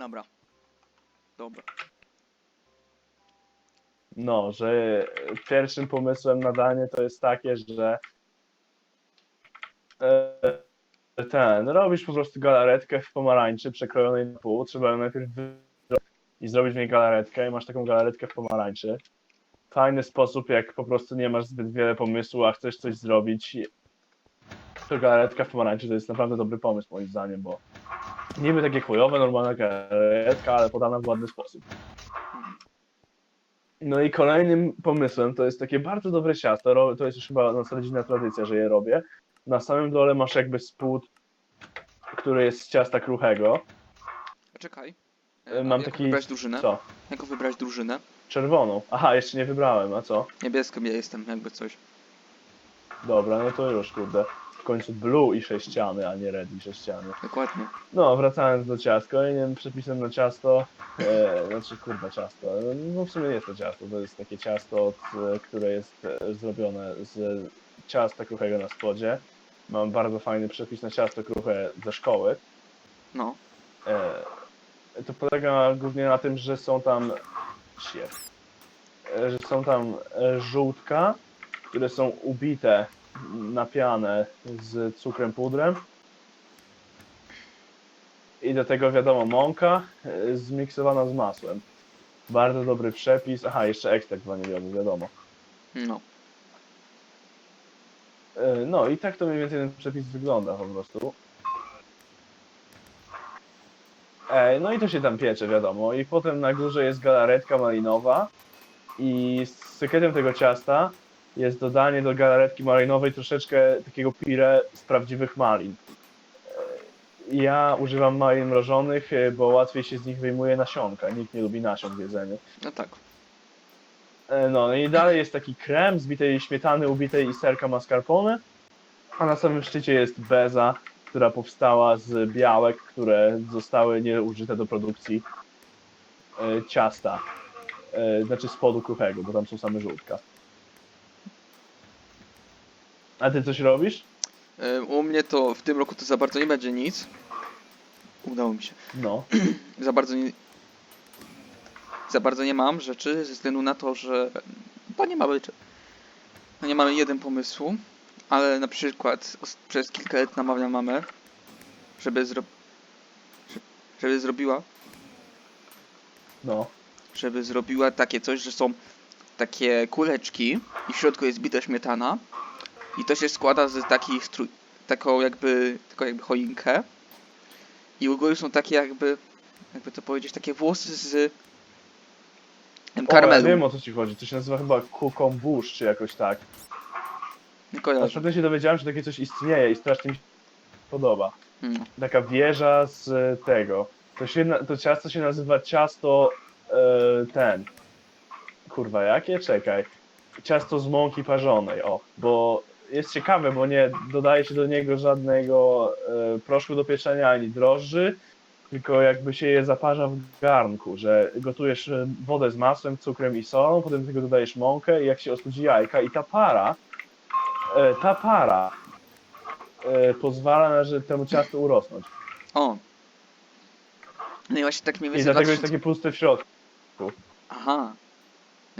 Dobra. Dobra. No, że pierwszym pomysłem na danie to jest takie, że e, ten, robisz po prostu galaretkę w pomarańczy przekrojonej na pół, trzeba ją najpierw wy... i zrobić w niej galaretkę i masz taką galaretkę w pomarańczy. Fajny sposób, jak po prostu nie masz zbyt wiele pomysłu, a chcesz coś zrobić, to galaretka w pomarańczy to jest naprawdę dobry pomysł moim zdaniem, bo niby takie chujowe, normalna galaretka, ale podana w ładny sposób. No i kolejnym pomysłem to jest takie bardzo dobre ciasto. To jest już chyba na rodzinna tradycja, że je robię. Na samym dole masz jakby spód, który jest z ciasta kruchego. Czekaj. E, mam jaką taki- wybrać drużynę? Co? Jaką wybrać drużynę? Czerwoną. Aha, jeszcze nie wybrałem, a co? Niebieską ja jestem, jakby coś. Dobra, no to już, kurde. W końcu blue i sześciany, a nie red i sześciany. Dokładnie. No, wracając do ciasta. Kolejnym przepisem na ciasto, e, znaczy kurwa ciasto, no w sumie nie jest to ciasto, to jest takie ciasto, od, e, które jest e, zrobione z ciasta kruchego na spodzie. Mam bardzo fajny przepis na ciasto kruche ze szkoły. No. E, to polega głównie na tym, że są tam shit, e, że są tam żółtka, które są ubite, napiane z cukrem pudrem. I do tego wiadomo mąka e, zmiksowana z masłem. Bardzo dobry przepis. Aha, jeszcze ekstrakt waniliowy, wiadomo. No. E, No i tak to mniej więcej ten przepis wygląda po prostu. E, No i to się tam piecze, wiadomo. I potem na górze jest galaretka malinowa. I sekretem tego ciasta jest dodanie do galaretki malinowej troszeczkę takiego pire z prawdziwych malin. Ja używam malin mrożonych, e, bo łatwiej się z nich wyjmuje nasionka. Nikt nie lubi nasion w jedzeniu. No tak. E, No no i dalej jest taki krem z bitej śmietany, ubitej i serka mascarpone, a na samym szczycie jest beza, która powstała z białek, które zostały nieużyte do produkcji e, ciasta, znaczy spodu kruchego, bo tam są same żółtka. A ty coś robisz? E, U mnie to w tym roku to za bardzo nie będzie nic. Udało mi się. No. Za bardzo nie... Za bardzo nie mam rzeczy, ze względu na to, że... Bo nie mamy... No nie mamy jeden pomysłu, ale na przykład os- przez kilka lat namawiam mamę, żeby zro... że- żeby zrobiła No. żeby zrobiła takie coś, że są takie kuleczki i w środku jest bita śmietana i to się składa z takich strój, taką jakby, taką jakby choinkę i u góry są takie jakby, jakby to powiedzieć, takie włosy z em, O, ja karmelu. wiem o co ci chodzi. To się nazywa chyba kukombusz, czy jakoś tak. Nie kojarzę. przykład się dowiedziałem, że takie coś istnieje i strasznie mi się podoba. No. taka wieża z e, tego. To, się, to ciasto się nazywa ciasto e, ten. Kurwa, jakie? Czekaj. Ciasto z mąki parzonej, o. Bo jest ciekawe, bo nie dodaje się do niego żadnego e, proszku do pieczenia ani drożdży, tylko jakby się je zaparza w garnku, że gotujesz e, wodę z masłem, cukrem i solą, potem do tego dodajesz mąkę i jak się ostudzi jajka i ta para, e, ta para e, pozwala na, że temu ciastu urosnąć. O. No i właśnie tak mniej I więcej dlatego jest 2000 takie puste w środku. Aha.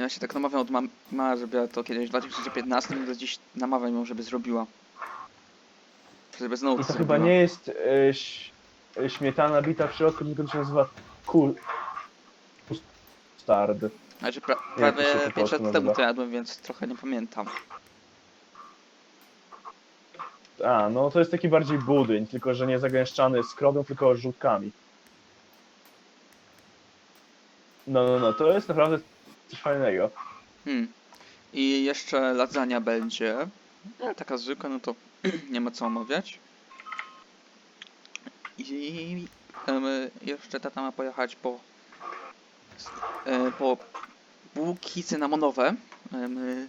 Ja się tak namawiam od mam... Mama zrobiła to kiedyś w 2015, no to dziś namawiam ją, żeby zrobiła. Żeby znowu to chyba nie jest e, ś, e, śmietana bita w środku, tylko to się nazywa ku... Stard. Znaczy pra prawie po 5 polsku lat temu to jadłem, więc trochę nie pamiętam. A, no to jest taki bardziej budyń, tylko że nie zagęszczany skrobią, tylko żółtkami. No, no, no, to jest naprawdę coś fajnego. Hmm. I jeszcze lasagna będzie. No, taka zwykła, no to nie ma co omawiać. I em, jeszcze tata ma pojechać po e, po bułki cynamonowe em,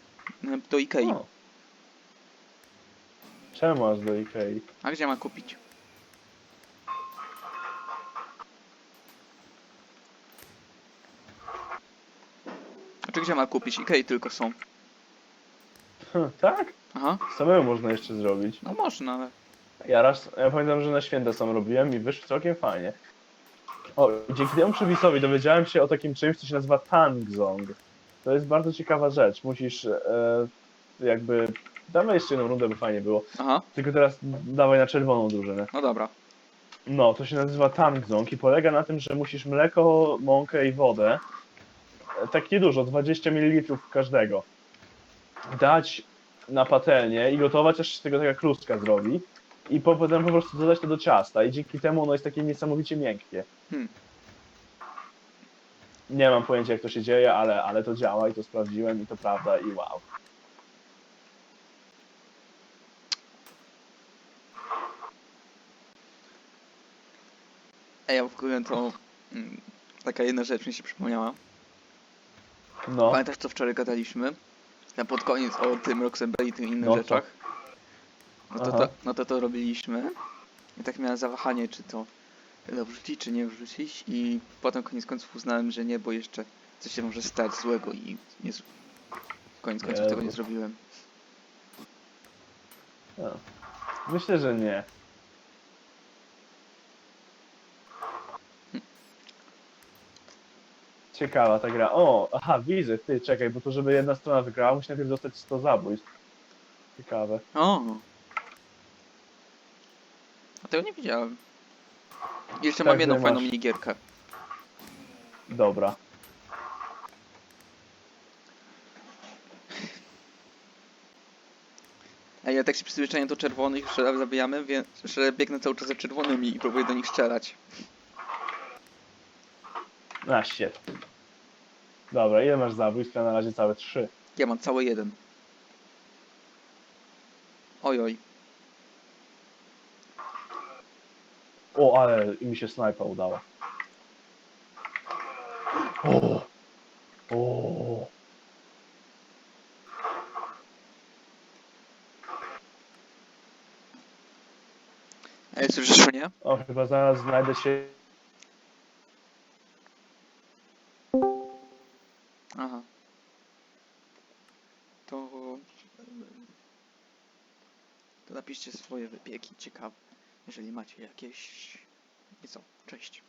do Ikei. O. Czemu aż do Ikei? A gdzie ma kupić? Znaczy gdzie ma kupić? Ikei tylko są. tak? Aha, Samemu można jeszcze zrobić. no można, ale... Ja raz, ja pamiętam, że na święta sam robiłem i wyszło całkiem fajnie. O, dzięki temu przepisowi dowiedziałem się o takim czymś, co się nazywa Tangzong. To jest bardzo ciekawa rzecz. Musisz e, jakby... Dawaj jeszcze jedną rundę, by fajnie było. Aha, Tylko teraz dawaj na czerwoną drużynę. no dobra. No, to się nazywa Tangzong i polega na tym, że musisz mleko, mąkę i wodę, tak niedużo, 20 ml każdego, dać na patelnię i gotować, aż z tego taka kluska zrobi. I po- potem po prostu dodać to do ciasta i dzięki temu ono jest takie niesamowicie miękkie. Hmm. Nie mam pojęcia jak to się dzieje, ale, ale to działa i to sprawdziłem i to prawda i wow. Ej, a w ogóle to... mm, Taka jedna rzecz mi się przypomniała. No, Pamiętasz co wczoraj gadaliśmy? Na pod koniec o tym Roxanne i tych innych No rzeczach. No to, to, no to to robiliśmy. I tak miałem zawahanie, czy to wrzucić, czy nie wrzucić. I potem koniec końców uznałem, że nie, bo jeszcze coś się może stać złego i nie, koniec końców tego nie zrobiłem. no. myślę, że nie. Ciekawa ta gra. O, aha, widzę, ty, czekaj, bo to żeby jedna strona wygrała, musi najpierw dostać 100 zabójstw. Ciekawe. O! A tego nie widziałem. Jeszcze Tak, mam jedną że fajną masz. minigierkę. Dobra. Ej, ja tak się przyzwyczaiłem do czerwonych, że zabijamy, więc że biegnę cały czas za czerwonymi i próbuję do nich strzelać. A, shit. Dobra, ile masz zabójstw? Ja na razie całe trzy. Ja mam cały jeden. Oj, oj. O, ale mi się snajpa udała. O! O! Ej, słyszysz mnie? O, chyba zaraz znajdę się... Aha. To... To napiszcie swoje wypieki ciekawe, jeżeli macie jakieś... I co? Cześć.